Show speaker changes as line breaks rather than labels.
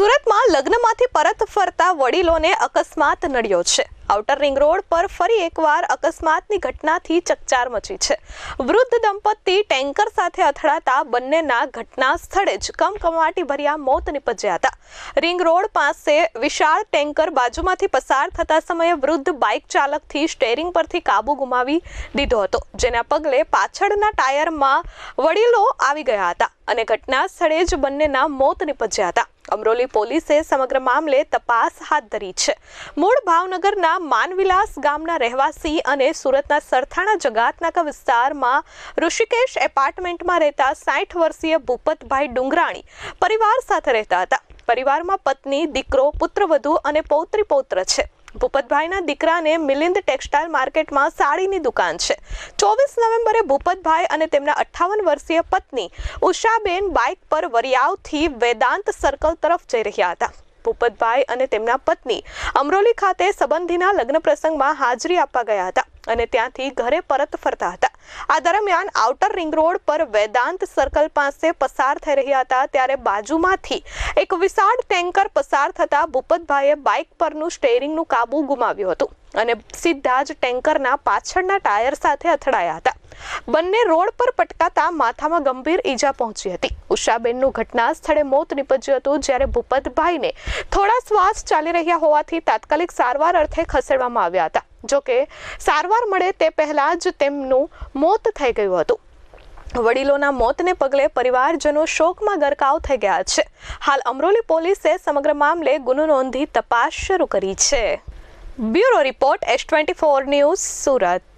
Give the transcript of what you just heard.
સુરતમાં લગ્નમાંથી પરત ફરતા વડીલોને અકસ્માત નડ્યો છે. આઉટર રિંગ રોડ પર ફરી એકવાર અકસ્માતની ઘટનાથી ચકચાર મચી છે. વૃદ્ધ દંપતી ટેન્કર સાથે અથડાતા બંનેના ઘટના સ્થળે જ કમકમાટી ભર્યા મોત નિપજ્યા હતા. રિંગ રોડ પાસે વિશાળ ટેન્કર બાજુમાંથી પસાર થતા સમયે વૃદ્ધ બાઇક ચાલકથી સ્ટેરિંગ પરથી કાબુ ગુમાવી દીધો હતો, જેના પગલે પાછળના ટાયરમાં વડીલો આવી ગયા હતા અને ઘટના સ્થળે જ બંનેના મોત નિપજ્યા હતા. અમરોલી પોલીસે સમગ્ર મામલે તપાસ હાથ ધરી છે. મૂળ ભાવનગરના માનવિલાસ ગામના રહેવાસી અને સુરતના સરથાણા જગાતનાકા વિસ્તારમાં ઋષિકેશ એપાર્ટમેન્ટમાં રહેતા સાઠ વર્ષીય ભૂપતભાઈ ડુંગરાણી પરિવાર સાથે રહેતા હતા. પરિવારમાં પત્ની, દીકરો, પુત્રવધુ અને પૌત્રી પૌત્ર છે. ભૂપતભાઈના દીકરાને મિલિંદ ટેક્સટાઇલ માર્કેટમાં સાડીની દુકાન છે. ચોવીસ નવેમ્બરે ભૂપતભાઈ અને તેમના અઠ્ઠાવન વર્ષીય પત્ની ઉષાબેન બાઇક પર વરિયાવથી વેદાંત સર્કલ તરફ જઈ રહ્યા હતા. ભૂપતભાઈ અને તેમના પત્ની અમરોલી ખાતે સંબંધીના લગ્ન પ્રસંગમાં હાજરી આપવા ગયા હતા અને ત્યાંથી ઘરે પરત ફરતા હતા. આ દરમિયાન આઉટર રિંગ રોડ પર વેદાંત સર્કલ પાસે પસાર થઈ રહ્યા હતા ત્યારે બાજુમાંથી એક વિશાળ ટેન્કર પસાર થતા ભૂપતભાઈએ બાઇક પરનું સ્ટેરિંગનું કાબુ ગુમાવ્યું હતું અને સીધા જ ટેન્કરના પાછળના ટાયર સાથે અથડાયા હતા. બંને રોડ પર પટકાતા માથામાં ગંભીર ઈજા પહોંચી હતી. ઉષાબેનનું ઘટના સ્થળે મોત નીપજ્યું હતું જ્યારે ભૂપતભાઈને થોડા શ્વાસ ચાલી રહ્યા હોવાથી તાત્કાલિક સારવાર અર્થે ખસેડવામાં આવ્યા હતા. જોકે સારવાર મળે તે પહેલાં જ તેમનું મોત થઈ ગયું હતું. વડીલોના મોતને પગલે પરિવારજનો શોકમાં ગરકાવ થઈ ગયા છે. હાલ અમરોલી પોલીસે સમગ્ર મામલે ગુનો નોંધી તપાસ શરૂ કરી છે. Bureau report S twenty four news Surat.